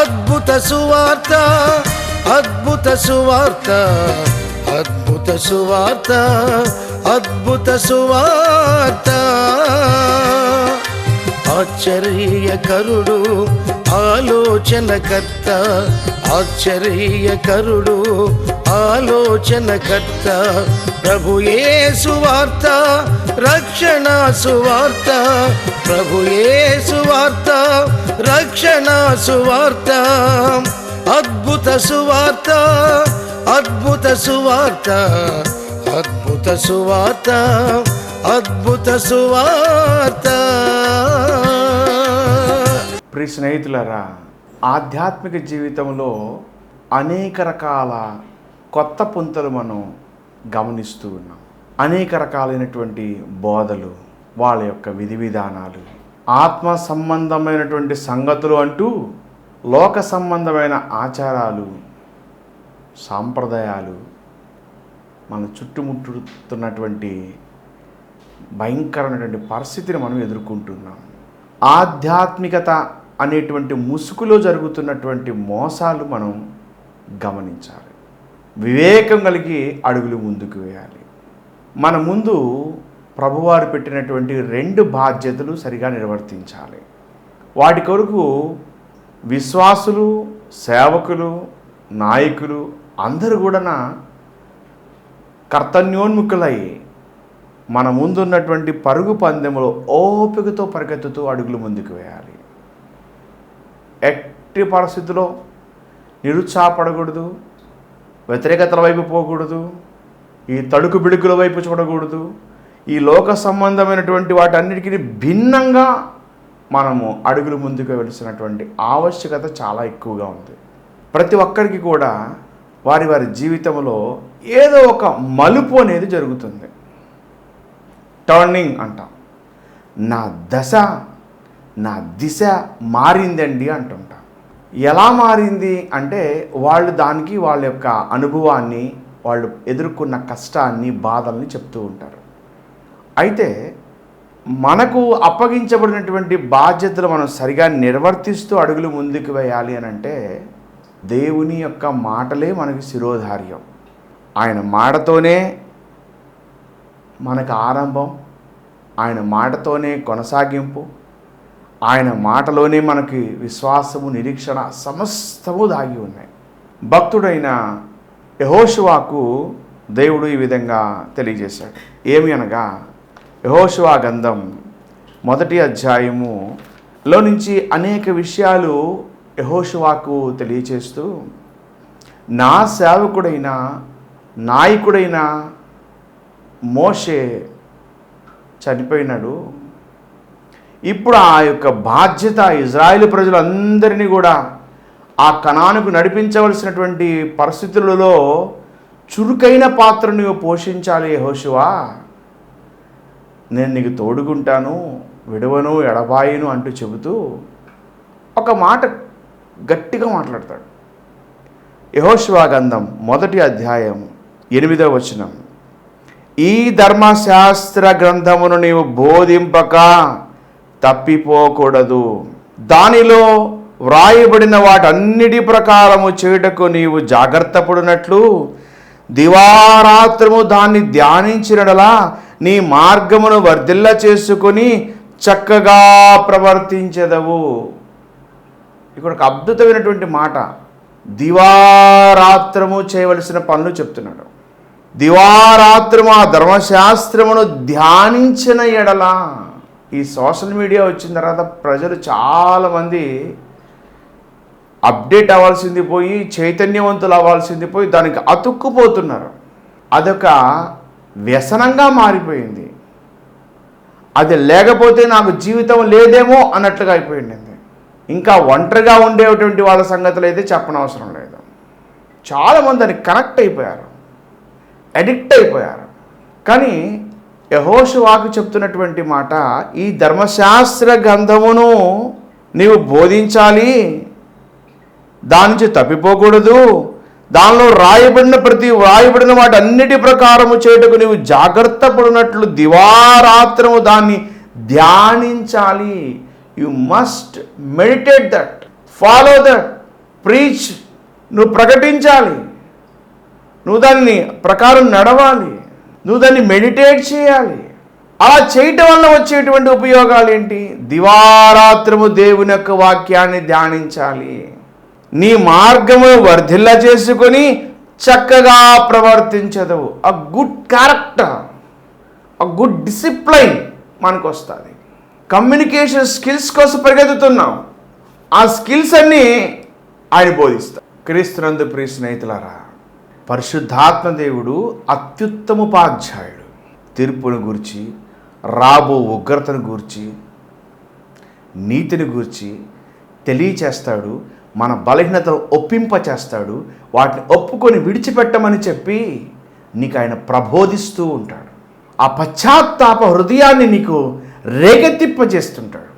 అద్భుత సువార్త అద్భుత సువార్త అద్భుత సువార్త అద్భుత సువార్త. ఆశ్చర్యకరుడు ఆలోచనకర్త ఆశ్చర్యకరుడు ఆలోచనకర్త ప్రభుయే సువార్త రక్షణ సువార్త ప్రభుయే సువార్త రక్షణ సువార్త అద్భుత సువార్త అద్భుత సువార్త అద్భుత సువార్త అద్భుత సువార్త. ప్రియ స్నేహితులరా ఆధ్యాత్మిక జీవితంలో అనేక రకాల కొత్త పుంతలు మనం గమనిస్తూ ఉన్నాం. అనేక రకాలైనటువంటి బోధలు వాళ్ళ యొక్క విధి విధానాలు ఆత్మ సంబంధమైనటువంటి సంగతులు అంటూ లోక సంబంధమైన ఆచారాలు సాంప్రదాయాలు మన చుట్టుముట్టుతున్నటువంటి భయంకరమైనటువంటి పరిస్థితిని మనం ఎదుర్కొంటున్నాం. ఆధ్యాత్మికత అనేటువంటి ముసుగులో జరుగుతున్నటువంటి మోసాలు మనం గమనించాలి. వివేకం కలిగి అడుగులు ముందుకు వేయాలి. మన ముందు ప్రభువారు పెట్టినటువంటి రెండు బాధ్యతలు సరిగా నిర్వర్తించాలి. వాటి కొరకు విశ్వాసులు సేవకులు నాయకులు అందరూ కూడా కర్తన్యోన్ముఖులై మన ముందున్నటువంటి పరుగు పందెంలో ఓపికతో పరిగెత్తుతూ అడుగులు ముందుకు వేయాలి. ఎట్టి పరిస్థితిలో నిరుత్సాహపడకూడదు. వ్యతిరేకతల వైపు పోకూడదు ఈ తడుకు బిడుకుల వైపు చూడకూడదు. ఈ లోక సంబంధమైనటువంటి వాటన్నిటికీ భిన్నంగా మనము అడుగులు ముందుకు వెలిసినటువంటి ఆవశ్యకత చాలా ఎక్కువగా ఉంది. ప్రతి ఒక్కరికి కూడా వారి వారి జీవితంలో ఏదో ఒక మలుపు అనేది జరుగుతుంది. టర్నింగ్ అంటాం. నా దశ నా దిశ మారిందండి అంటుంటాం. ఎలా మారింది అంటే వాళ్ళు దానికి వాళ్ళ యొక్క అనుభవాన్ని వాళ్ళు ఎదుర్కొన్న కష్టాన్ని బాధల్ని చెప్తూ ఉంటారు. అయితే మనకు అప్పగించబడినటువంటి బాధ్యతలు మనం సరిగా నిర్వర్తిస్తూ అడుగులు ముందుకు వేయాలి అని అంటే దేవుని యొక్క మాటలే మనకి శిరోధార్యం. ఆయన మాటతోనే మనకు ఆరంభం ఆయన మాటతోనే కొనసాగింపు ఆయన మాటలోనే మనకి విశ్వాసము నిరీక్షణ సమస్తము దాగి ఉన్నాయి. భక్తుడైన యహోషువాకు దేవుడు ఈ విధంగా తెలియజేశాడు. ఏమి అనగా యహోషువా గంధం మొదటి అధ్యాయములో నుంచి అనేక విషయాలు యహోషువాకు తెలియచేస్తూ నా సేవకుడైన నాయకుడైన మోషే చనిపోయినాడు. ఇప్పుడు ఆ యొక్క బాధ్యత ఇజ్రాయేల్ ప్రజలందరినీ కూడా ఆ కణానికి నడిపించవలసినటువంటి పరిస్థితులలో చురుకైన పాత్రను పోషించాలి హోషువా నేను నీకు తోడుకుంటాను విడవను ఎడబాయిను అంటూ చెబుతూ ఒక మాట గట్టిగా మాట్లాడతాడు. యహోశివా గంధం మొదటి అధ్యాయం ఎనిమిదవ వచనం. ఈ ధర్మశాస్త్ర గ్రంథమును నీవు బోధింపక తప్పిపోకూడదు. దానిలో వ్రాయబడిన వాటన్నిటి ప్రకారము చేయుటకు నీవు జాగ్రత్త పడినట్లు. దివారాత్రము దాన్ని ధ్యానించినడలా నీ మార్గమును వర్ధిల్ల చేసుకొని చక్కగా ప్రవర్తించదవు. ఇక్కడ ఒక అద్భుతమైనటువంటి మాట. దివారాత్రము చేయవలసిన పనులు చెప్తున్నాడు. దివారాత్రము ఆ ధర్మశాస్త్రమును ధ్యానించిన ఎడల ఈ సోషల్ మీడియా వచ్చిన తర్వాత ప్రజలు చాలామంది అప్డేట్ అవ్వాల్సింది పోయి చైతన్యవంతులు అవ్వాల్సింది పోయి దానికి అతుక్కుపోతున్నారు. అదొక వ్యసనంగా మారిపోయింది. అది లేకపోతే నాకు జీవితం లేదేమో అన్నట్లుగా అయిపోయింది. ఇంకా ఒంటరిగా ఉండేటువంటి వాళ్ళ సంగతులు అయితే చెప్పనవసరం లేదు. చాలామంది దానికి కనెక్ట్ అయిపోయారు. అడిక్ట్ అయిపోయారు. కానీ యహోషువాకు చెప్తున్నటువంటి మాట ఈ ధర్మశాస్త్ర గ్రంథమును నీవు బోధించాలి. దాని నుంచి తప్పిపోకూడదు. దానిలో రాయబడిన ప్రతి రాయబడిన వాటి అన్నిటి ప్రకారము చేయుటకు నీవు జాగ్రత్త పడినట్లు దివారాత్రము దాన్ని ధ్యానించాలి. You must meditate that follow that preach నువ్వు ప్రకటించాలి. నువ్వు దాన్ని ప్రకారం నడవాలి. నువ్వు దాన్ని మెడిటేట్ చేయాలి. అలా చేయటం వల్ల వచ్చేటువంటి ఉపయోగాలు ఏంటి? దివారాత్రము దేవుని యొక్క వాక్యాన్ని ధ్యానించాలి. నీ మార్గము వర్ధిల్ల చేసుకొని చక్కగా ప్రవర్తించదవు. A good character a good discipline మనకు వస్తుంది కమ్యూనికేషన్ స్కిల్స్ కోసం పరిగెత్తుతున్నాం. ఆ స్కిల్స్ అన్నీ ఆయన బోధిస్తాడు క్రీస్తునందు ప్రియ స్నేహితులారా పరిశుద్ధాత్మ దేవుడు అత్యుత్తమోపాధ్యాయుడు. తీర్పును గూర్చి రాబో ఉగ్రతను గూర్చి నీతిని గూర్చి తెలియచేస్తాడు మన బలహీనతను ఒప్పింప చేస్తాడు వాటిని ఒప్పుకొని విడిచిపెట్టమని చెప్పి నీకు ఆయన ప్రబోధిస్తూ ఉంటాడు. ఆ పశ్చాత్తాప హృదయాన్ని నీకు రేకెత్తింపజేస్తుంటాడు.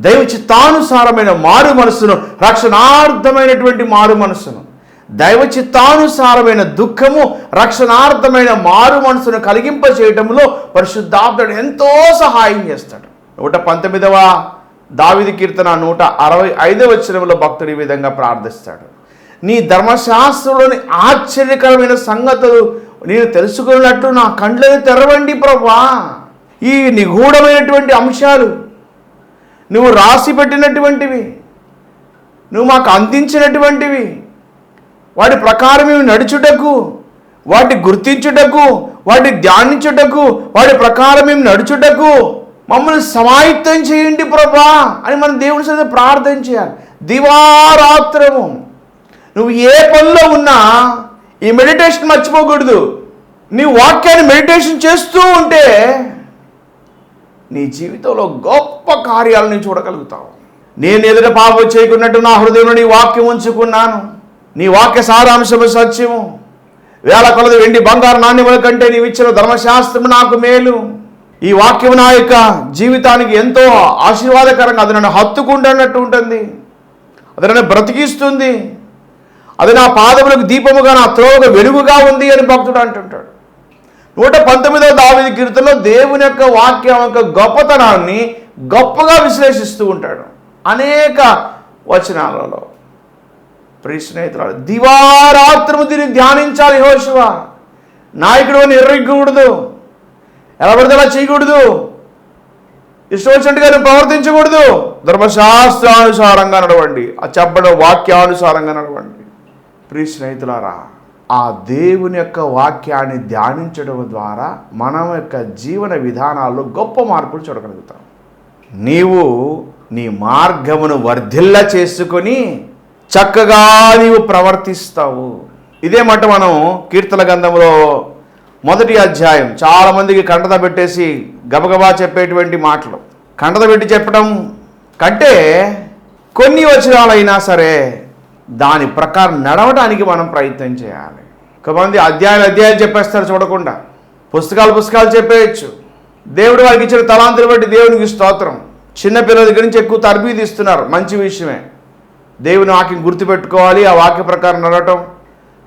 దైవ చిత్తానుసారమైన మారు మనస్సును రక్షణార్థమైనటువంటి మారు మనస్సును దైవ చిత్తానుసారమైన దుఃఖము రక్షణార్థమైన మారు మనసును కలిగింప చేయటంలో పరిశుద్ధాత్ముడు ఎంతో సహాయం చేస్తాడు. నూట పంతొమ్మిదవ దావిది కీర్తన నూట అరవై ఐదవ వచనంలో భక్తుడు ఈ విధంగా ప్రార్థిస్తాడు. నీ ధర్మశాస్త్రంలోని ఆశ్చర్యకరమైన సంగతులు నేను తెలుసుకున్నట్టు నా కండ్లను తెరవండి ప్రభా. ఈ నిగూఢమైనటువంటి అంశాలు నువ్వు రాసి పెట్టినటువంటివి నువ్వు మాకు అందించినటువంటివి వాటి ప్రకారం నడుచుటకు వాటి గుర్తించుటకు వాటి ధ్యానించుటకు వాటి ప్రకారం నడుచుటకు మమ్మల్ని సమాయత్తం చేయండి ప్రభా అని మనం దేవుని సరే ప్రార్థన చేయాలి. దివారాత్రము. నువ్వు ఏ పనిలో ఉన్నా ఈ మెడిటేషన్ మర్చిపోకూడదు. నీ వాక్యాన్ని మెడిటేషన్ చేస్తూ ఉంటే నీ జీవితంలో గొప్ప కార్యాలను చూడగలుగుతావు నేను ఎదుట పాపం చేయకున్నట్టు నా హృదయంలో నీ వాక్యం ఉంచుకున్నాను. నీ వాక్య సారాంశము సత్యము. వేల కొలది వెండి బంగారు నాణ్యముల కంటే నీవు ఇచ్చిన ధర్మశాస్త్రము నాకు మేలు. ఈ వాక్యం నా యొక్క జీవితానికి ఎంతో ఆశీర్వాదకరంగా అది నన్ను హత్తుకుంటున్నట్టు ఉంటుంది. అది నన్ను బ్రతికిస్తుంది. అది నా పాదములకు దీపముగా నా త్రోవకు వెలుగుగా ఉంది అని భక్తుడు అంటుంటాడు. నూట పంతొమ్మిదో దావిది కీర్తనలో దేవుని యొక్క వాక్యం యొక్క గొప్పతనాన్ని గొప్పగా విశ్లేషిస్తూ ఉంటాడు. అనేక వచనాలలో. ప్రియ స్నేహితురాలు దివారాత్రము దీన్ని ధ్యానించాలి హోషువ నాయకుడు అని ఎర్రెక్కకూడదు ఎలా పడితే అలా చేయకూడదు. ఇష్టం వచ్చినట్టుగా ప్రవర్తించకూడదు. ధర్మశాస్త్రానుసారంగా నడవండి. ఆ చెప్పడం వాక్యానుసారంగా నడవండి. ప్రియ స్నేహితులారా ఆ దేవుని యొక్క వాక్యాన్ని ధ్యానించడం ద్వారా మనం యొక్క జీవన విధానాల్లో గొప్ప మార్పులు చూడగలుగుతాం. నీవు నీ మార్గమును వర్ధిల్ల చేసుకొని చక్కగా నీవు ప్రవర్తిస్తావు. ఇదే మాట మనం కీర్తన గంధంలో మొదటి అధ్యాయం చాలామందికి కంటత పెట్టేసి గబగబా చెప్పేటువంటి మాటలు. కంటత పెట్టి చెప్పడం కంటే కొన్ని వచనాలైనా సరే దాని ప్రకారం నడవడానికి మనం ప్రయత్నం చేయాలి. కొంతమంది అధ్యాయాలు అధ్యాయాలు చెప్పేస్తారు చూడకుండా. పుస్తకాలు పుస్తకాలు చెప్పేయచ్చు. దేవుడు వారికి ఇచ్చిన తలాంతులు బట్టి దేవునికి స్తోత్రం. చిన్నపిల్లల దగ్గర నుంచి ఎక్కువ తరబీది ఇస్తున్నారు మంచి విషయమే. దేవుని వాక్యం గుర్తుపెట్టుకోవాలి ఆ వాక్య ప్రకారం నడవటం.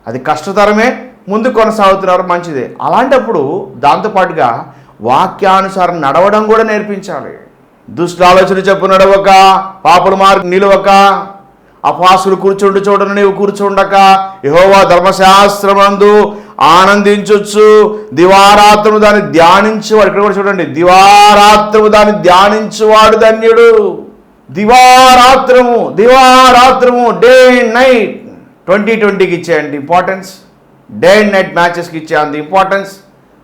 అది కష్టతరమే ముందు కొనసాగుతున్నారు మంచిదే. అలాంటప్పుడు దాంతోపాటుగా వాక్యానుసారం నడవడం కూడా నేర్పించాలి. దుష్ట ఆలోచన చెప్పు నడవక పాపలు మార్గం నిలవక అపాసులు కూర్చుండు చూడను నీవు కూర్చుండక యహోవా ధర్మశాస్త్రమందు ఆనందించొచ్చు. దివారాత్రము దాన్ని ధ్యానించువాడు ఇక్కడ కూడా చూడండి దివారాత్రము దాన్ని ధ్యానించువాడు ధన్యుడు. దివారాత్రము దివారాత్రము డే అండ్ నైట్ ట్వంటీ ట్వంటీకి ఇచ్చేయండి ఇంపార్టెన్స్ డే అండ్ నైట్ మ్యాచెస్కి ఇచ్చే అంత ఇంపార్టెన్స్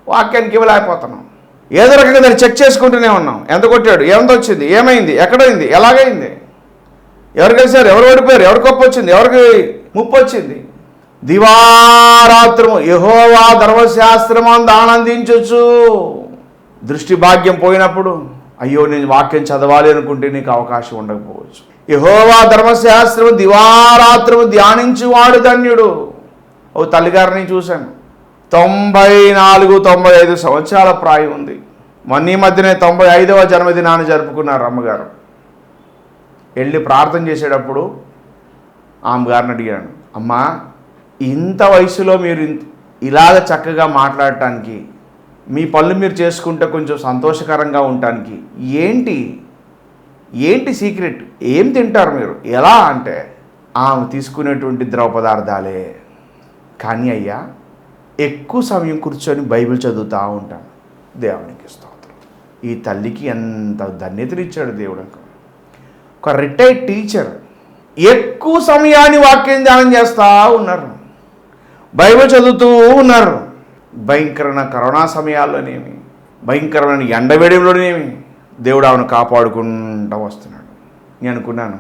వాక్యానికి ఇవ్వలేకపోతున్నాం. ఏదో రకంగా దాన్ని చెక్ చేసుకుంటూనే ఉన్నాం. ఎంత కొట్టాడు? ఎంత వచ్చింది? ఏమైంది? ఎక్కడైంది? ఎలాగైంది? ఎవరు కలిసారు ఎవరు ఓడిపోయారు? ఎవరికి గొప్ప వచ్చింది? ఎవరికి ముప్పు వచ్చింది? దివారాత్రము. యహోవా ధర్మశాస్త్రమందు ఆనందించొచ్చు దృష్టి భాగ్యం పోయినప్పుడు అయ్యో నేను వాక్యం చదవాలి అనుకుంటే నీకు అవకాశం ఉండకపోవచ్చు. యహోవా ధర్మశాస్త్రం దివారాత్రము ధ్యానించువాడు ధన్యుడు. ఓ తల్లిగారిని చూశాను. తొంభై నాలుగు తొంభై ఐదు సంవత్సరాల ప్రాయం ఉంది. మొన్న ఈ మధ్యనే తొంభై ఐదవ జన్మదినాన్ని జరుపుకున్నారు అమ్మగారు. వెళ్ళి ప్రార్థన చేసేటప్పుడు ఆమె గారిని అడిగాను. అమ్మా ఇంత వయసులో మీరు ఇలాగ చక్కగా మాట్లాడటానికి మీ పనులు మీరు చేసుకుంటే కొంచెం సంతోషకరంగా ఉండటానికి ఏంటి? ఏంటి సీక్రెట్ ఏం తింటారు మీరు? ఎలా అంటే ఆమె తీసుకునేటువంటి ద్రవ పదార్థాలే. కానీ అయ్యా ఎక్కువ సమయం కూర్చొని బైబిల్ చదువుతూ ఉంటాను. దేవునికి స్తోత్రం. ఈ తల్లికి ఎంత ధన్యతనిచ్చాడు దేవుడు ఒక రిటైర్డ్ టీచర్ ఎక్కువ సమయాన్ని వాక్యం ధ్యానం చేస్తూ ఉన్నారు. బైబిల్ చదువుతూ ఉన్నారు. భయంకరమైన కరోనా సమయాల్లోనేమి భయంకరమైన ఎండవేయడంలోనేమి దేవుడు ఆమెను కాపాడుకుంటూ వస్తున్నాడు. నేను అనుకున్నాను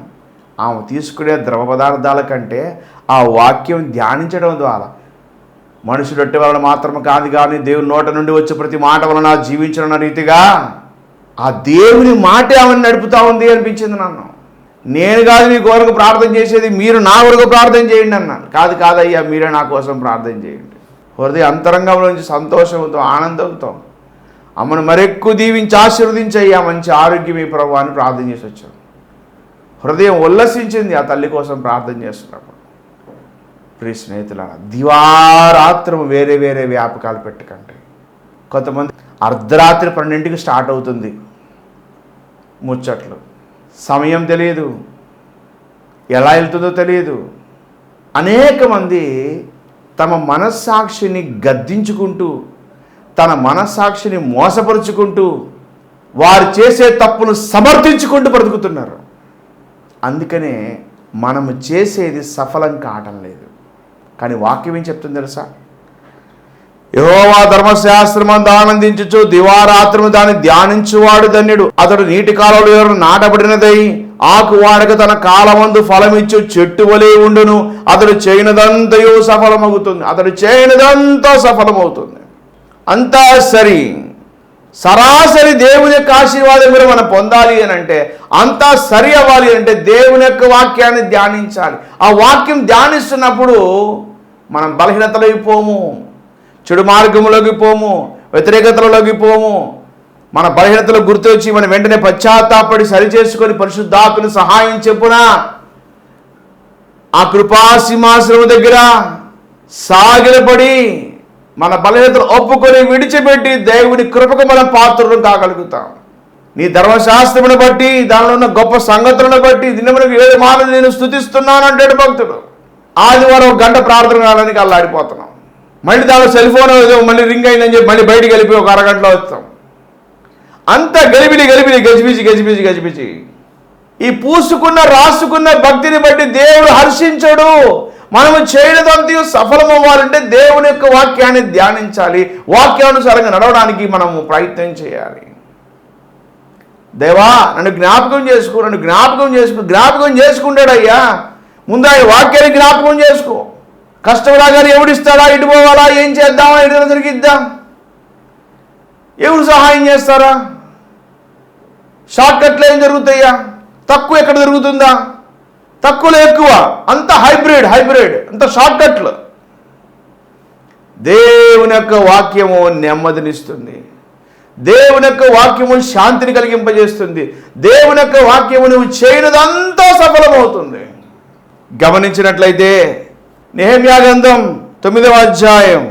ఆమె తీసుకునే ద్రవ పదార్థాల కంటే ఆ వాక్యం ధ్యానించడం ద్వారా మనుషులొట్టి వలన మాత్రం కాదు కానీ దేవుని నోట నుండి వచ్చే ప్రతి మాట వలన జీవించడం రీతిగా ఆ దేవుని మాటే ఆమెను నడుపుతా ఉంది అనిపించింది నన్ను. నేను కాదు మీ కొరకు ప్రార్థన చేసేది మీరు నా కొరకు ప్రార్థన చేయండి అన్నాను కాదు కాదయ్యా మీరే నా కోసం ప్రార్థన చేయండి. హృదయ అంతరంగంలో నుంచి సంతోషంతో ఆనందంతో. అమ్మను మరెక్కువ దీవించి ఆశీర్వదించయ్యా మంచి ఆరోగ్యం ఈ ప్రభు అని ప్రార్థన చేసి వచ్చాం హృదయం ఉల్లసించింది ఆ తల్లి కోసం ప్రార్థన చేస్తున్నప్పుడు ప్రియ స్నేహితుల దివారాత్రం వేరే వేరే వ్యాపకాలు పెట్టకండి. కొంతమంది అర్ధరాత్రి పన్నెండింటికి స్టార్ట్ అవుతుంది ముచ్చట్లు. సమయం తెలియదు. ఎలా వెళ్తుందో తెలియదు. అనేక మంది తమ మనస్సాక్షిని గద్దించుకుంటూ తన మనస్సాక్షిని మోసపరుచుకుంటూ వారు చేసే తప్పును సమర్థించుకుంటూ బ్రతుకుతున్నారు. అందుకనే మనము చేసేది సఫలం కావటం లేదు. కానీ వాక్యం ఏం చెప్తుంది తెలుసా? యహోవా ధర్మశాస్త్రమందు ఆనందించుచు దివారాత్రము దాన్ని ధ్యానించువాడు ధన్యుడు. అతడు నీటి కాలంలో ఎవరు నాటబడినదై ఆకు వాడక తన కాలమందు ఫలమిచ్చు చెట్టు వలె ఉండును. అతడు చేయనిదంతయో సఫలమవుతుంది అతడు చేయనిదంతా సఫలమవుతుంది. అంతా సరి. సరాసరి దేవుని యొక్క ఆశీర్వాదం కూడా మనం పొందాలి అని అంటే అంతా సరి అవ్వాలి అంటే దేవుని యొక్క వాక్యాన్ని ధ్యానించాలి. ఆ వాక్యం ధ్యానిస్తున్నప్పుడు మనం బలహీనతలోకి పోము చెడు మార్గంలోకి పోము వ్యతిరేకతలలోకి పోము మన బలహీనతలు గుర్తొచ్చి మనం వెంటనే పశ్చాత్తాపడి సరి చేసుకొని పరిశుద్ధాత్మని సహాయం చెప్పున ఆ కృపాసింహాశ్రమ దగ్గర సాగిలపడి మన బలహీనతలు ఒప్పుకొని విడిచిపెట్టి దేవుడి కృపకు మనం పాత్రలు కాగలుగుతాం నీ ధర్మశాస్త్రమును బట్టి దానిలో ఉన్న గొప్ప సంగతులను బట్టి దినమునకు ఏడు మానలు నేను స్థుతిస్తున్నాను అంటాడు భక్తుడు. ఆదివారం ఒక గంట ప్రార్థన కాలానికి అల్లాడిపోతున్నాం. మళ్ళీ దానిలో సెల్ ఫోన్ ఏదో మళ్ళీ రింగ్ అయిందని చెప్పి మళ్ళీ బయటికి వెళ్ళిపోయి ఒక అరగంటలో వస్తాం. అంత గలిబిలి గలిబిలి గజిబిజి గజిబిజి గజిబిజి ఈ పూసుకున్న రాసుకున్న భక్తిని బట్టి దేవుడు హర్షించడు. మనము చేయడంతయు సఫలం అవ్వాలంటే దేవుని యొక్క వాక్యాన్ని ధ్యానించాలి. వాక్యానుసారంగా నడవడానికి మనము ప్రయత్నం చేయాలి. దేవా నన్ను జ్ఞాపకం చేసుకో నన్ను జ్ఞాపకం చేసుకో జ్ఞాపకం చేసుకుంటాడయ్యా. ముందు ఆయన వాక్యాన్ని జ్ఞాపకం చేసుకో. కష్టం రాగానే ఎవడిస్తాడా? ఇటు పోవాలా? ఏం చేద్దామా? ఎటు జరిగిద్దాం ఎవరు సహాయం చేస్తారా? షార్ట్ కట్లు ఏం జరుగుతాయా తక్కువ ఎక్కడ జరుగుతుందా తక్కువలో ఎక్కువ. అంత హైబ్రిడ్ హైబ్రిడ్ అంత షార్ట్ కట్లు దేవుని యొక్క వాక్యము నెమ్మదినిస్తుంది. దేవుని యొక్క వాక్యము శాంతిని కలిగింపజేస్తుంది. దేవుని యొక్క వాక్యము నువ్వు చేయనిదంతా సఫలమవుతుంది. గమనించినట్లయితే నెహమ్యా గ్రంథం తొమ్మిదవ అధ్యాయం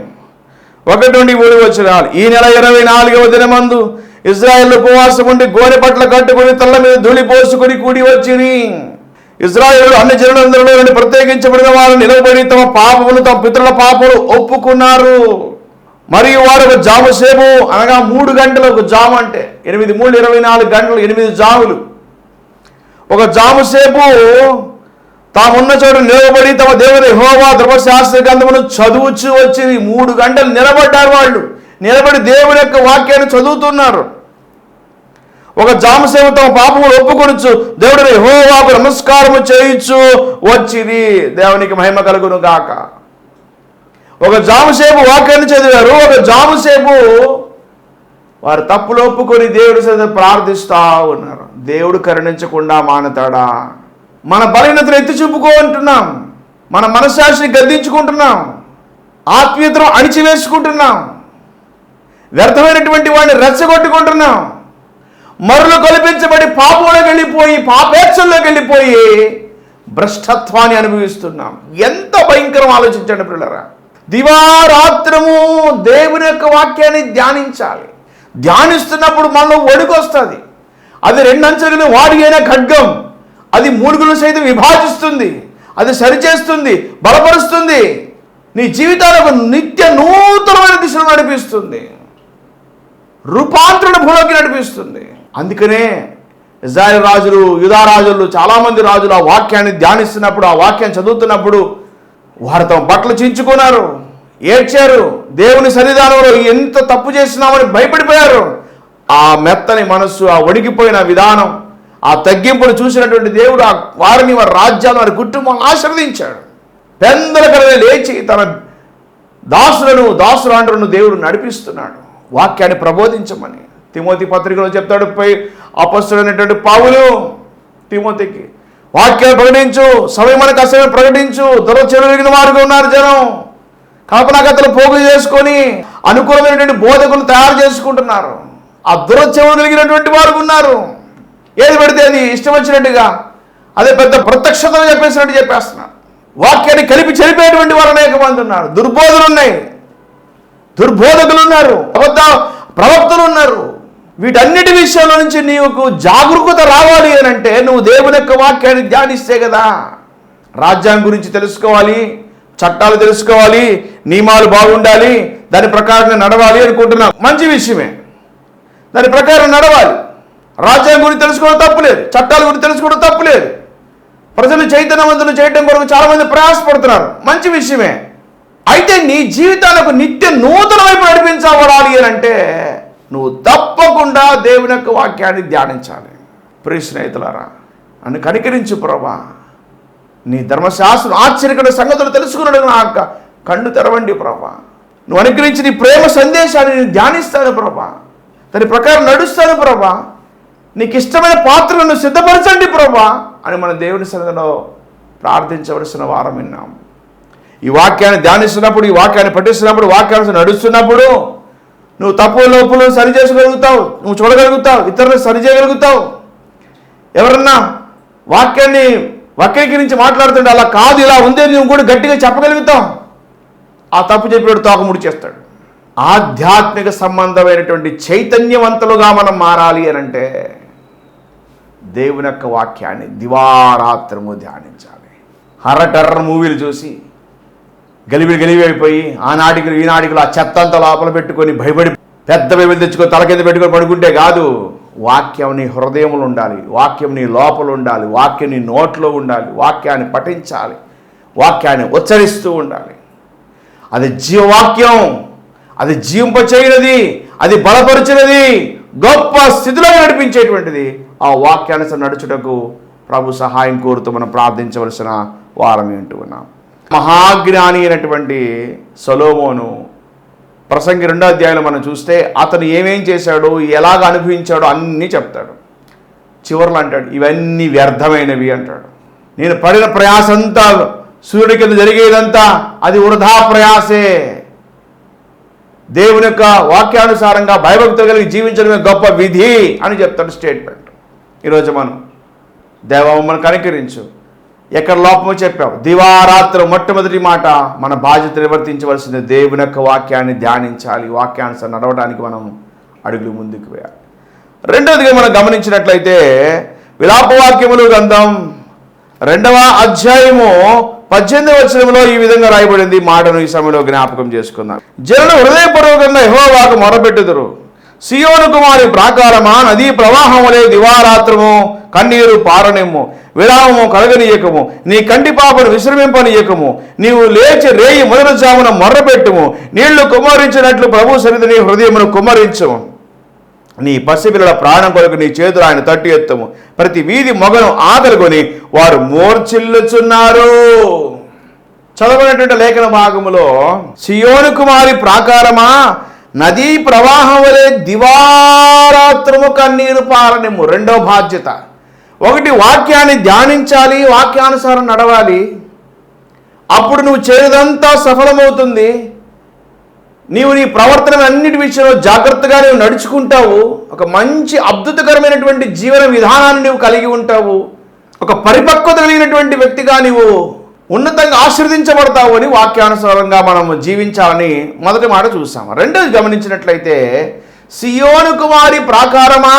ఒకటి నుండి మూడు వచ్చినాలు ఈ నెల ఇరవై నాలుగవ దినమందు ఇజ్రాయెల్ ఉపవాసం ఉండి గోనె పట్ల కట్టుకుని తల్ల మీద ధూళి పోసుకుని కూడి వచ్చిరి. ఇజ్రాయేల్ అన్ని జనులందరిలో నుండి ప్రత్యేకించబడిన వారు నిలబడి తమ పాపములు తమ పితరుల పాపములు ఒప్పుకున్నారు. మరియు వారు ఒక జాము సేపు అనగా మూడు గంటలు ఒక జాము అంటే ఎనిమిది మూడు ఇరవై నాలుగు గంటలు ఎనిమిది జాములు. ఒక జాము సేపు తామున్న చోట నిలబడి తమ దేవుని హోవా ధర్మశాస్త్ర గ్రంథమును చదువుచు వచ్చి మూడు గంటలు నిలబడ్డారు వాళ్ళు. నిలబడి దేవుని యొక్క వాక్యాన్ని చదువుతున్నారు. ఒక జామసేవ తమ పాపములు ఒప్పుకొనొచ్చు దేవుడిని హోవాకు నమస్కారము చేయించు వచ్చింది దేవునికి మహిమ కలుగును గాక. ఒక జామసేపు వాక్యాన్ని చదివారు. ఒక జామసేపు వారు తప్పులు ఒప్పుకొని దేవుడి సన్నిధిలో ప్రార్థిస్తా ఉన్నారు. దేవుడు కరుణించకుండా మానతాడా? మన బలహీనతను ఎత్తి చూపుకో అంటున్నాం. మన మనస్సాక్షిని గద్దించుకుంటున్నాం. ఆత్మీయతను అణిచివేసుకుంటున్నాం. వ్యర్థమైనటువంటి వాడిని రెచ్చగొట్టుకుంటున్నాం. మరులు కల్పించబడి పాపంలోకి వెళ్ళిపోయి పాపేక్షల్లోకి వెళ్ళిపోయి భ్రష్టత్వాన్ని అనుభవిస్తున్నాం. ఎంత భయంకరం ఆలోచించండి పిల్లరా. దివారాత్రము దేవుని యొక్క వాక్యాన్ని ధ్యానించాలి. ధ్యానిస్తున్నప్పుడు మనలో వణుకొస్తుంది అది రెండంచెలను వాడి ఖడ్గం. అది మూడుగులు సైతం విభాజిస్తుంది. అది సరిచేస్తుంది బలపరుస్తుంది. నీ జీవితాలకు నిత్య నూతనమైన దిశను నడిపిస్తుంది. రూపాంతరణ భూలోకి నడిపిస్తుంది. అందుకనే ఇజ్రాయల్ రాజులు యుధా రాజులు చాలామంది రాజులు ఆ వాక్యాన్ని ధ్యానిస్తున్నప్పుడు ఆ వాక్యాన్ని చదువుతున్నప్పుడు వారు తమ బట్టలు చించుకున్నారు. ఏడ్చారు. దేవుని సన్నిధానంలో ఎంత తప్పు చేస్తున్నామని భయపడిపోయారు. ఆ మెత్తని మనస్సు ఆ ఒడిగిపోయిన విధానం ఆ తగ్గింపును చూసినటువంటి దేవుడు ఆ వారిని వారి రాజ్యాన్ని వారి కుటుంబాన్ని ఆశీర్వదించాడు. పెందల లేచి తన దాసులను దాసురాండ్రులను దేవుడు నడిపిస్తున్నాడు. వాక్యాన్ని ప్రబోధించమని. తిమోతి పత్రికలో చెప్తాడు పై అపస్తుడైనటువంటి పావులు తిమోతికి వాక్యాన్ని ప్రకటించు సమయమనకు అసమయం ప్రకటించు దురచెరుగిన వారుగా ఉన్నారు జనం. కల్పనాకథలు పోగులు చేసుకొని అనుకూలమైనటువంటి బోధకులు తయారు చేసుకుంటున్నారు. ఆ దురచెవులు కలిగినటువంటి వారు ఉన్నారు. ఏది పెడితే అది ఇష్టం వచ్చినట్టుగా అదే పెద్ద ప్రత్యక్షతను చెప్పేసినట్టు చెప్పేస్తున్నారు. వాక్యాన్ని కలిపి చెరిపేటువంటి వారు అనేక మంది ఉన్నారు. దుర్బోధలు ఉన్నాయి. దుర్బోధకులు ఉన్నారు అబద్ధ ప్రవక్తలు ఉన్నారు వీటన్నిటి విషయంలో నుంచి నీకు జాగరూకత రావాలి అని అంటే నువ్వు దేవుని యొక్క వాక్యాన్ని ధ్యానిస్తే కదా. రాజ్యాంగం గురించి తెలుసుకోవాలి చట్టాలు తెలుసుకోవాలి నియమాలు బాగుండాలి దాని ప్రకారంగా నడవాలి అనుకుంటున్నాం మంచి విషయమే. దాని ప్రకారం నడవాలి. రాజ్యాంగం గురించి తెలుసుకోవడం తప్పులేదు చట్టాల గురించి తెలుసుకోవడం తప్పులేదు ప్రజలు చైతన్యవంతులు చేయడం కొరకు చాలామంది ప్రయాసపడుతున్నారు. మంచి విషయమే. అయితే నీ జీవితాలకు నిత్య నూతన వైపు నడిపించబడాలి అని అంటే నువ్వు తప్పకుండా దేవుని యొక్క వాక్యాన్ని ధ్యానించాలి. ప్రియ స్నేహితులారా నన్ను కనికరించు ప్రభా. నీ ధర్మశాస్త్రం ఆశ్చర్యకర సంగతులు తెలుసుకున్నాడు నా యొక్క కళ్ళు తెరవండి ప్రభా. నువ్వు అనుగ్రహించి నీ ప్రేమ సందేశాన్ని నేను ధ్యానిస్తాను ప్రభా. దాని ప్రకారం నడుస్తాను ప్రభా. నీకు ఇష్టమైన పాత్రలను సిద్ధపరచండి ప్రభా అని మన దేవుని సన్నిధిలో ప్రార్థించవలసిన వారం విన్నాం. ఈ వాక్యాన్ని ధ్యానిస్తున్నప్పుడు ఈ వాక్యాన్ని పఠిస్తున్నప్పుడు వాక్యాన్ని నడుస్తున్నప్పుడు నువ్వు తప్పు లోపులు సరి చేసుకోగలుగుతావు నువ్వు చూడగలుగుతావు ఇతరులు సరి చేయగలుగుతావు. ఎవరన్నా వాక్యాన్ని వక్రీకరించి మాట్లాడుతుంటే అలా కాదు ఇలా ఉంది నువ్వు కూడా గట్టిగా చెప్పగలుగుతావు. ఆ తప్పు చెప్పినప్పుడు తోకముడి చేస్తాడు. ఆధ్యాత్మిక సంబంధమైనటువంటి చైతన్యవంతులుగా మనం మారాలి అని అంటే దేవుని యొక్క వాక్యాన్ని దివారాత్రము ధ్యానించాలి. హర్ర టర్ర మూవీలు చూసి గలిబి గలిబి అయిపోయి ఆనాటికి ఈనాటికి ఆ చెత్త అంతా లోపల పెట్టుకొని భయపడి పెద్ద బైబిల్ తెచ్చుకొని తల కింద పెట్టుకొని పడుకుంటే కాదు వాక్యం నీ హృదయంలో ఉండాలి వాక్యం నీ లోపల ఉండాలి వాక్యం నీ నోట్లో ఉండాలి వాక్యాన్ని పఠించాలి వాక్యాన్ని ఉచ్చరిస్తూ ఉండాలి. అది జీవవాక్యం అది జీవింపచేయనది అది బలపరిచినది గొప్ప స్థితిలో నడిపించేటువంటిది. ఆ వాక్యానుసరి నడుచుటకు ప్రభు సహాయం కోరుతూ మనం ప్రార్థించవలసిన వారం ఏంటూ ఉన్నాం. మహాజ్ఞాని అయినటువంటి సొలోమోను ప్రసంగి రెండో అధ్యాయంలో మనం చూస్తే అతను ఏమేం చేశాడో ఎలాగ అనుభవించాడో అన్నీ చెప్తాడు. చివరిలో అంటాడు ఇవన్నీ వ్యర్థమైనవి అంటాడు. నేను పడిన ప్రయాసంతా సూర్యుడి కింద జరిగేదంతా అది వృధా ప్రయాసే. దేవుని యొక్క వాక్యానుసారంగా భయభక్తులు కలిగి జీవించడమే గొప్ప విధి అని చెప్తాడు స్టేట్మెంట్. ఈరోజు మనం దేవ మమ్మల్ని కనికరించు. ఎక్కడ లోపమో చెప్పావు దివారాత్రం మొట్టమొదటి మాట మన బాధ్యత నిర్వర్తించవలసింది దేవుని యొక్క వాక్యాన్ని ధ్యానించాలి. వాక్యానుసారం నడవడానికి మనం అడుగులు ముందుకు వేయాలి. రెండవదిగా మనం గమనించినట్లయితే విలాపవాక్యములు గ్రంథం రెండవ అధ్యాయము పద్దెనిమిది వచనంలో ఈ విధంగా రాయబడింది. మాటను ఈ సమయంలో జ్ఞాపకం చేసుకుందాం. జనులు హృదయపూర్వకంగా యెహోవాకు మొరపెట్టుదురు. సియోను కుమారి ప్రాకారమా? నదీ ప్రవాహములే దివారాత్రము. కన్నీరు పారనిమ్ము. విరామము కలగనీయకము. నీ కంటి పాపను విశ్రమింపనీయకము. నీవు లేచి రేయి మొదటి జామున మొర్రపెట్టుము నీళ్ళు కుమ్మరించినట్లు ప్రభు సరిధి నీ హృదయమును కుమ్మరించము. నీ పసిపిల్లల ప్రాణం కొరకు నీ చేతులు ఆయన తట్టి ఎత్తము. ప్రతి వీధి మొగను ఆదరుకొని వారు మోర్చిల్లుచున్నారు చదవనటువంటి లేఖన భాగములో సియోను కుమారి ప్రాకారమా? నదీ ప్రవాహం వలె దివారాత్రము కన్నీరు పారనిమ్ము. రెండో బాధ్యత. ఒకటి వాక్యాన్ని ధ్యానించాలి వాక్యానుసారం నడవాలి. అప్పుడు నువ్వు చేయదంతా సఫలమవుతుంది. నీవు నీ ప్రవర్తన అన్నిటి విషయంలో జాగ్రత్తగా నువ్వు నడుచుకుంటావు. ఒక మంచి అద్భుతకరమైనటువంటి జీవన విధానాన్ని నువ్వు కలిగి ఉంటావు. ఒక పరిపక్వత కలిగినటువంటి వ్యక్తిగా నీవు ఉన్నతంగా ఆశీర్వదించబడతావు అని వాక్యానుసారంగా మనం జీవించాలని మొదటి మాట చూసాం రెండోది గమనించినట్లయితే సియోను కుమారి ప్రాకారమా?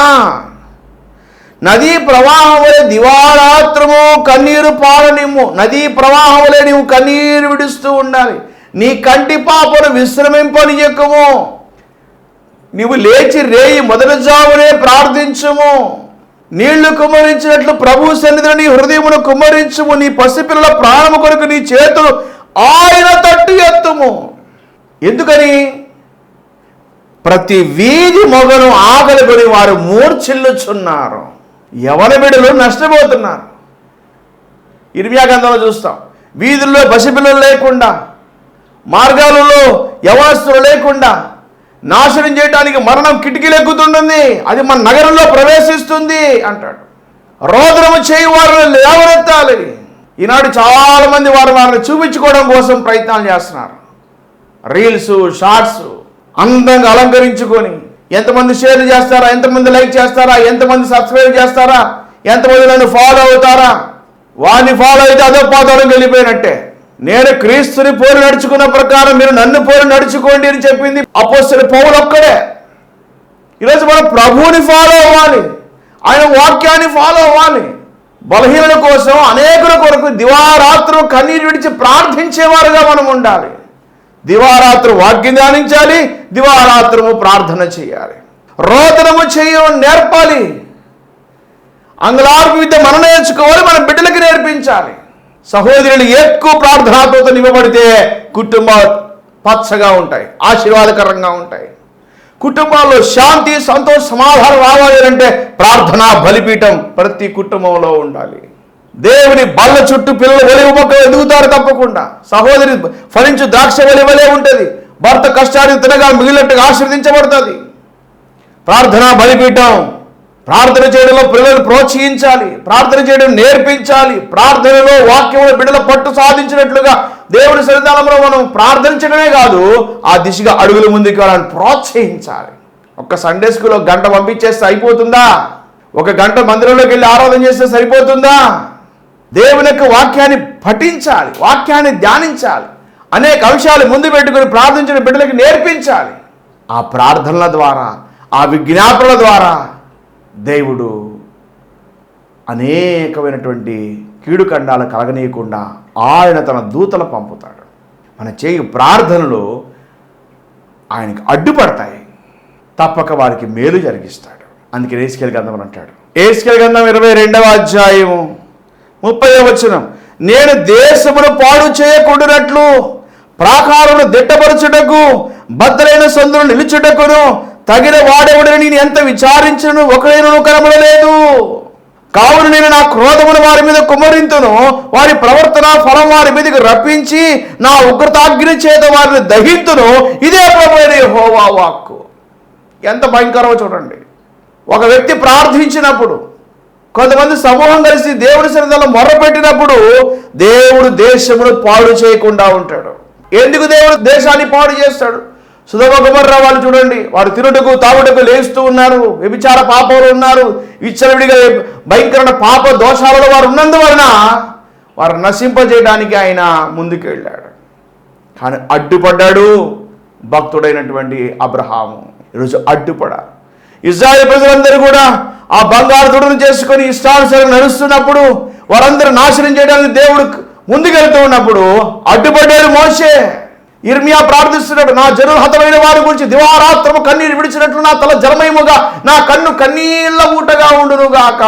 నదీ ప్రవాహములే దివారాత్రము కన్నీరు పాలనిమ్ము నదీ ప్రవాహములే నీవు కన్నీరు విడుస్తూ ఉండాలి. నీ కంటి పాపను విశ్రమింపనియకము. నీవు లేచి రేయి మొదటి జామునే ప్రార్థించము. నీళ్ళు కుమ్మరించినట్లు ప్రభు సన్నిధిని నీ హృదయమును కుమ్మరించుము నీ పసిపిల్లల ప్రాణము కొరకు నీ చేతులు ఆయన తట్టు ఎత్తుము. ఎందుకని? ప్రతి వీధి మొగను ఆకలి కొని వారు మూర్ఛిల్లుచున్నారు. ఎవరి బిడ్డలు నష్టపోతున్నారు? ఇర్మియా చూస్తాం. వీధుల్లో పసిపిల్లలు లేకుండా మార్గాలలో యవనస్తులు లేకుండా నాశనం చేయడానికి మరణం కిటికీలు ఎక్కుతుంటుంది. అది మన నగరంలో ప్రవేశిస్తుంది అంటాడు. రోదనము చేయి వారిని లేవనెత్తాలి. ఈనాడు చాలామంది వారు వారిని చూపించుకోవడం కోసం ప్రయత్నాలు చేస్తున్నారు. రీల్స్ షార్ట్స్ అందంగా అలంకరించుకొని ఎంతమంది షేర్ చేస్తారా ఎంతమంది లైక్ చేస్తారా ఎంతమంది సబ్స్క్రైబ్ చేస్తారా ఎంతమంది నన్ను ఫాలో అవుతారా? వాడిని ఫాలో అయితే అదే పాతాళం వెళ్ళిపోయినట్టే. నేను క్రీస్తుని పోరు నడుచుకున్న ప్రకారం మీరు నన్ను పోరు నడుచుకోండి అని చెప్పింది అపోస్తుల పౌలు ఒక్కడే. ఈరోజు మనం ప్రభువుని ఫాలో అవ్వాలి. ఆయన వాక్యాన్ని ఫాలో అవ్వాలి. బలహీనుల కోసం అనేకుల కొరకు దివారాత్రులు కన్నీరు విడిచి ప్రార్థించేవారుగా మనం ఉండాలి. దివారాత్రు వాక్యం ధ్యానించాలి దివారాత్రము ప్రార్థన చేయాలి. రోదనము చేయడం నేర్పాలి. అంగలార్పు విద్య మనం నేర్చుకోవాలి మన బిడ్డలకి నేర్పించాలి. సహోదరులు ఎక్కువ ప్రార్థనాతో నివ్వబడితే కుటుంబాలు పచ్చగా ఉంటాయి ఆశీర్వాదకరంగా ఉంటాయి. కుటుంబాల్లో శాంతి సంతోష సమాధానం రావాలి అంటే ప్రార్థనా బలిపీఠం ప్రతి కుటుంబంలో ఉండాలి. దేవుని బల్ల చుట్టూ పిల్లలు ఒలివ మొక్కలు ఎదుగుతారు తప్పకుండా. సహోదరి ఫలించు ద్రాక్ష వలి వలె ఉంటుంది. భర్త కష్టాన్ని తినగా మిగిలినట్టుగా ఆశీర్వదించబడుతుంది. ప్రార్థనా బలిపీఠం ప్రార్థన చేయడంలో పిల్లలను ప్రోత్సహించాలి. ప్రార్థన చేయడం నేర్పించాలి. ప్రార్థనలో వాక్యంలో బిడ్డల పట్టు సాధించినట్లుగా దేవుని సన్నిధానంలో మనం ప్రార్థించడమే కాదు ఆ దిశగా అడుగులు ముందుకు వాళ్ళని ప్రోత్సహించాలి. ఒక సండే స్కూల్లో గంట పంపించేస్తే అయిపోతుందా? ఒక గంట మందిరంలోకి వెళ్ళి ఆరాధన చేస్తే సరిపోతుందా? దేవుని యొక్క వాక్యాన్ని పఠించాలి వాక్యాన్ని ధ్యానించాలి. అనేక అంశాలు ముందు పెట్టుకుని ప్రార్థించిన బిడ్డలకు నేర్పించాలి. ఆ ప్రార్థనల ద్వారా ఆ విజ్ఞాపనల ద్వారా దేవుడు అనేకమైనటువంటి కీడుకండాలు కలగనీయకుండా ఆయన తన దూతలు పంపుతాడు. మన చేయు ప్రార్థనలు ఆయనకు అడ్డుపడతాయి. తప్పక వారికి మేలు జరిగిస్తాడు. అందుకే ఏసుకెళ్ళి గంధం అని అంటాడు. ఏసుకెళ్ళి గంధం ఇరవై రెండవ అధ్యాయము ముప్పై వచనం. నేను దేశమును పాడు చేయకుండానట్లు ప్రాకారమును దిట్టపరచుటకు భద్రైన సందులు నిలుచుటకును తగిన వాడెవడని నేను ఎంత విచారించను ఒకడైనను కనబడలేదు. కావున నేను నా క్రోధమును వారి మీద కుమరింతును వారి ప్రవర్తన ఫలం వారి మీదకి రప్పించి నా ఉగ్రతాగ్ని చేత వారిని దహింతును. ఇదే ప్రభుత్వ హోవా వాక్కు. ఎంత భయంకరమో చూడండి. ఒక వ్యక్తి ప్రార్థించినప్పుడు కొంతమంది సమూహం కలిసి దేవుడి సన్నిధిలో మొర్రపెట్టినప్పుడు దేవుడు దేశమును పాడు చేయకుండా ఉంటాడు. ఎందుకు దేవుడు దేశాన్ని పాడు చేస్తాడు? సుధమ కుమర్రా వాళ్ళు చూడండి వారు తిరుటకు తాగుటకు లేస్తూ ఉన్నారు వ్యభిచార పాపంలో ఉన్నారు విచ్చలవిడిగా భయంకరమైన పాప దోషాలలో వారు ఉన్నందువలన వారు నశింపజేయడానికి ఆయన ముందుకు వెళ్ళాడు కానీ అడ్డుపడ్డాడు భక్తుడైనటువంటి అబ్రహాము. ఈరోజు అడ్డుపడ ఇజ్రాయల్ ప్రజలందరూ కూడా ఆ బంగారు దుడును చేసుకొని ఇష్టానుసరం నడుస్తున్నప్పుడు వారందరూ నాశనం చేయడానికి దేవుడు ముందుకెళ్తూ ఉన్నప్పుడు అడ్డుపడ్డాడు మోసే ఇర్మియా ప్రార్థిస్తున్నాడు నా జనులు వారి గురించి దివారాత్రము కన్నీరు విడిచినట్లు నా తల జలమయముగా నా కన్ను కన్నీళ్ళ ఊటగా ఉండునుగాక.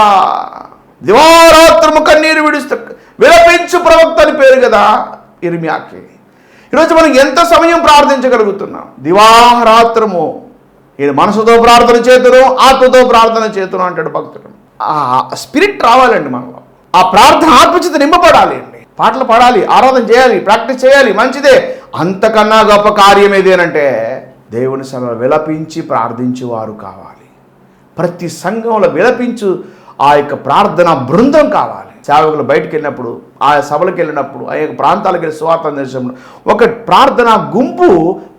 దివారాత్రము కన్నీరు విడుస్తూ విలపించు ప్రవక్త అని పేరు కదా ఇర్మియాకి. ఈరోజు మనం ఎంత సమయం ప్రార్థించగలుగుతున్నాం? దివారాత్రము. ఈయన మనసుతో ప్రార్థన చేతును ఆత్మతో ప్రార్థన చేతును అంటాడు భక్తుడు. ఆ స్పిరిట్ రావాలండి మనలో. ఆ ప్రార్థన ఆత్మచిత నింపబడాలి. అండి పాటలు పాడాలి ఆరాధన చేయాలి ప్రాక్టీస్ చేయాలి మంచిదే. అంతకన్నా గొప్ప కార్యం ఏదేనంటే దేవుని సభ విలపించి ప్రార్థించేవారు కావాలి. ప్రతి సంఘంలో విలపించు ఆ యొక్క ప్రార్థన బృందం కావాలి. సేవకులు బయటికి వెళ్ళినప్పుడు ఆ సభలకు వెళ్ళినప్పుడు ఆ యొక్క ప్రాంతాలకు వెళ్ళి సువార్త దేశంలో ఒక ప్రార్థన గుంపు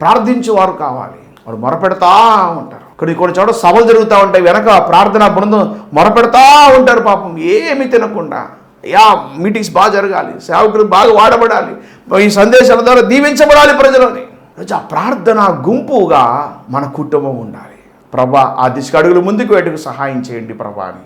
ప్రార్థించేవారు కావాలి. వాడు మొరపెడతా ఉంటారు. కొన్ని కొన్ని చోట సభలు జరుగుతూ ఉంటాయి వెనక ప్రార్థన బృందం మొరపెడతా ఉంటారు పాపం ఏమి తినకుండా. యా మీటింగ్స్ బాగా జరగాలి సేవకులు బాగా వాడబడాలి ఈ సందేశాల ద్వారా దీవించబడాలి ప్రజలని. ఆ ప్రార్థన గుంపుగా మన కుటుంబం ఉండాలి. ప్రభా ఆ దిశగా అడుగులు ముందుకు వేటుకు సహాయం చేయండి ప్రభా అని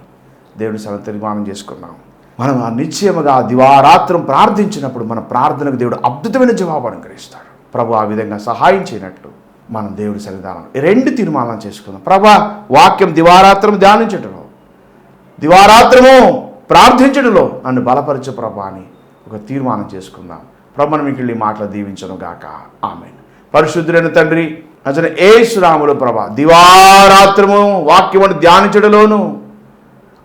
దేవుని సమ తీర్మానం చేసుకున్నాం. మనం ఆ నిశ్చయముగా దివారాత్రం ప్రార్థించినప్పుడు మన ప్రార్థనకు దేవుడు అద్భుతమైన జవాబు అనుగ్రహిస్తాడు. ప్రభు ఆ విధంగా సహాయం చేయనట్టు మనం దేవుడి సన్నిధానం ఈ రెండు తీర్మానాలు చేసుకుందాం. ప్రభా వాక్యం దివారాత్రం ధ్యానించటం దివారాత్రము ప్రార్థించడంలో నన్ను బలపరచు ప్రభా అని ఒక తీర్మానం చేసుకుందాం. ప్రభను మీకు వెళ్ళి మాటలు దీవించను గాక. ఆమె పరిశుద్ధుడైన తండ్రి అసలు ఏ శ్రాములు ప్రభా దివారాత్రము వాక్యమును ధ్యానించడంలోను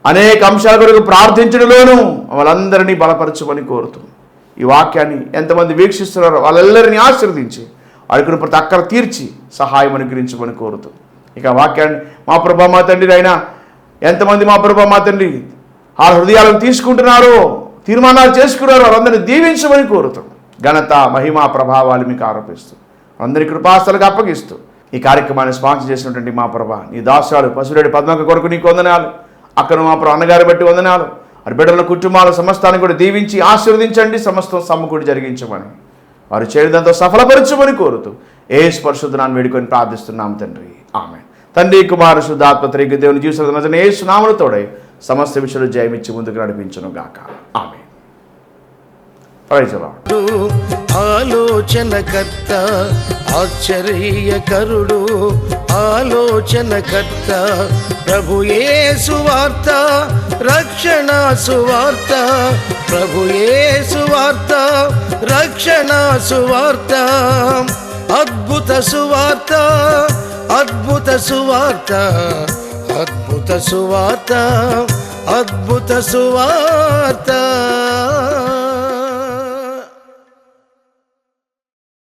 అనేక అంశాల కొరకు ప్రార్థించడంలోను వాళ్ళందరినీ బలపరచమని కోరుతూ ఈ వాక్యాన్ని ఎంతమంది వీక్షిస్తున్నారో వాళ్ళందరినీ ఆశీర్వదించి అడుగును ప్రతి అక్కడ తీర్చి సహాయం అనుగ్రహించమని కోరుతూ ఇక వాక్యాన్ని మా ప్రభా మా తండ్రి అయినా ఎంతమంది మా ప్రభా మా తండ్రి ఆ హృదయాలను తీసుకుంటున్నారు తీర్మానాలు చేసుకున్నారు వారందరినీ దీవించమని కోరుతూ. ఘనత మహిమా ప్రభావాలు మీకు ఆరోపిస్తూ అందరి కృపాస్థలకు అప్పగిస్తూ ఈ కార్యక్రమాన్ని స్పాన్సర్ చేసినటువంటి మా ప్రభా నీ దాసాలు పశురెడ్డి పద్మక కొరకు నీకు వందనాలు. అక్కడ మా ప్రభు అన్నగారి బట్టి వందనాలు. వారి బిడ్డల కుటుంబాల సమస్తాన్ని కూడా దీవించి ఆశీర్వదించండి. సమస్తం సమకూడి జరిగించమని వారు చేయడంతో సఫలపరచమని కోరుతూ ఏ స్పర్శుద్ధనాన్ని వేడుకొని ప్రార్థిస్తున్నాం తండ్రి. ఆమె తండ్రి కుమార శుద్ధాత్మ త్రిక దేవుని జీవితం ఏ సునాములతోడే సమస్త విషయాలు జయమిచ్చి ముందుకు నడిపించను గాక. ఆమె ఆలోచనకర్త ఆశ్చర్యకరుడు ఆలోచనకర్త ప్రభుయే సువార్త రక్షణ సువార్త ప్రభుయే సువార్త రక్షణ సువార్త అద్భుత సువార్త అద్భుత సువార్త. అద్భుత సువార్త అద్భుత సువార్త.